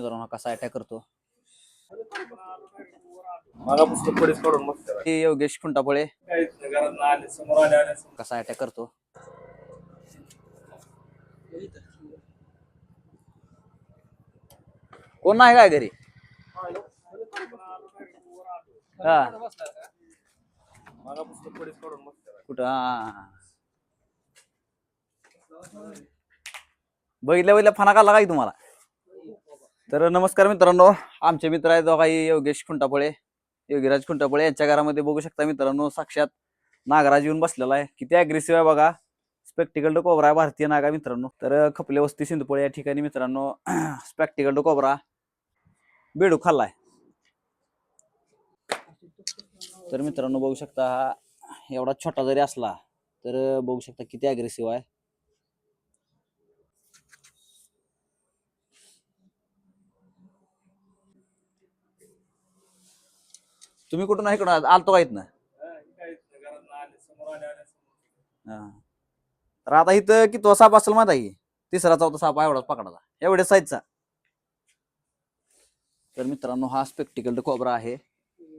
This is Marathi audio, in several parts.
मित्रांनो कसा अटॅक करतो पुस्तक पुढेच काढून. हे योगेश खुंटापळे काहीच नाही, घरात नाही आले समोर आले आले समोर. कसा अटॅक करतो कोण नाही काय घरी हा पुस्तक पुढेच काढून. कुठं हा. बघितल्या बघितल्या फणा काढला काय तुम्हाला तर नमस्कार मित्रांनो आमचे मित्र आहेत काही योगेश खुंटापळे योगीराज खुंटापळे. यांच्या घरामध्ये बघू शकता मित्रांनो साक्षात नागराज येऊन बसलेला आहे. किती अग्रेसिव्ह आहे बघा. स्पेक्टिकल्ड कोबरा आहे भारतीय नागा मित्रांनो. तर खपले वस्ती सिंधुपळे या ठिकाणी मित्रांनो स्पेक्टिकल्ड कोबरा बेडू खाल्लाय. तर मित्रांनो बघू शकता हा एवढा छोटा जरी असला तर बघू शकता किती अग्रेसिव्ह आहे. तुम्ही कुठून आहे इकडून आलतो काहीत इथनं? तर आता इथं की तो साप असेल माहिती आहे? तिसरा चौथा साप एवढाच पकडाचा एवढ्या साईजचा तर मित्रांनो हा स्पेक्टिकल्ड कोबरा आहे.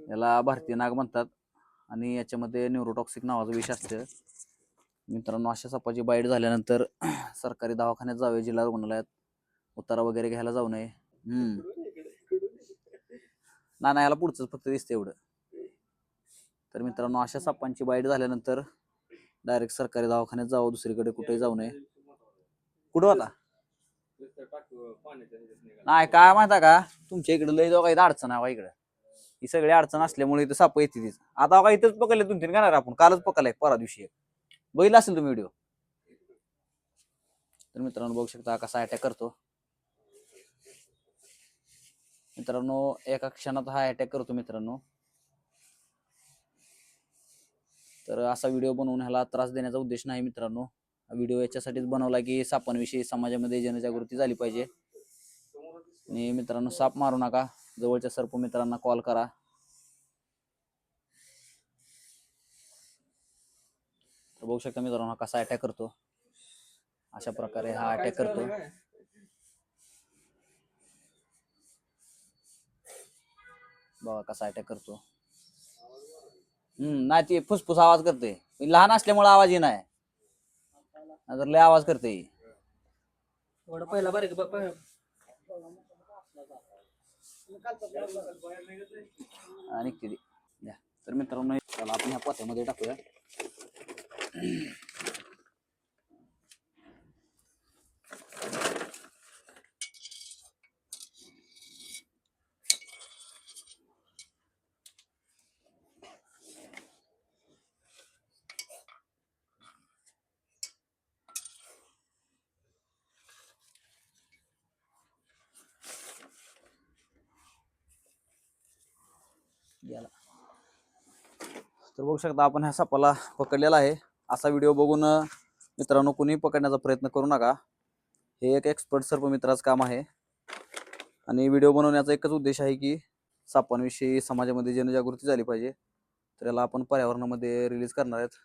याला भारतीय नाग म्हणतात. आणि याच्यामध्ये न्यूरोटॉक्सिक नावाचं विष असतं. मित्रांनो अशा सापाची बाईट झाल्यानंतर सरकारी दवाखान्यात जावे जिल्हा रुग्णालयात. उतारा वगैरे घ्यायला जाऊ नये. नाना ना नाही याला पुढचंच फक्त दिसतं एवढं. तर मित्रांनो अशा सापांची बाईट झाल्यानंतर डायरेक्ट सरकारी दवाखान्यात जावं दुसरीकडे कुठेही जाऊ नये. कुठं होता? नाही काय माहिती का? तुमच्या इकडे लय जाऊ काही अडचण आहे बा इकडे. ही सगळी अडचण असल्यामुळे इथं साप येते तीच आता बघा इथंच पकडले दोन तीन घेणार आपण. कालच पकडलाय परा दिवशी एक. असेल तुम्ही व्हिडिओ? तर मित्रांनो बघू शकता कसा अटॅक करतो. मित्रांनो एका क्षणात हा अटॅक करतो मित्रांनो. तर असा व्हिडिओ बनवून ह्याला त्रास देण्याचा उद्देश नाही मित्रांनो. व्हिडिओ याच्यासाठीच बनवला की सापांविषयी समाजामध्ये जनजागृती झाली पाहिजे. आणि मित्रांनो साप मारू नका. जवळच्या सर्प मित्रांना कॉल करा. तर बघू शकता मित्रांनो हा कसा अटॅक करतो. अशा प्रकारे हा अटॅक करतो. बघा कसा अटॅक करतो. हम्म नाही ती फुसफुस आवाज करते. लहान असल्यामुळे आवाज येणार जर लय आवाज करते. एवढा पहिला ब- आणि किती? द्या. तर मित्रांनो आपण ह्या पोत्यामध्ये टाकूया. तर बघू शकता आपण ह्या सापाला पकडलेला आहे. असा व्हिडिओ बघून मित्रांनो कुणी पकडण्याचा प्रयत्न करू नका. हे एक एक्सपर्ट सर्प मित्राचं काम आहे. आणि व्हिडिओ बनवण्याचा एकच उद्देश आहे की सापांविषयी समाजामध्ये जनजागृती झाली पाहिजे. तर याला आपण पर्यावरणामध्ये रिलीज करणार आहेत.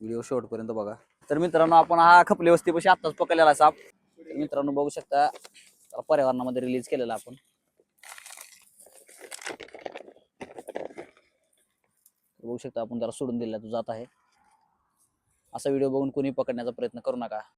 व्हिडिओ शेवटपर्यंत बघा. तर मित्रांनो आपण हा खपली वस्तीपाशी आत्ताच पकडलेला आहे साप. मित्रांनो बघू शकता त्याला पर्यावरणामध्ये रिलीज केलेला आपण. बघू शकता आपण जरा सोडून दिला तो जात आहे. असा व्हिडिओ बघून कोणी पकडण्याचा प्रयत्न करू नका.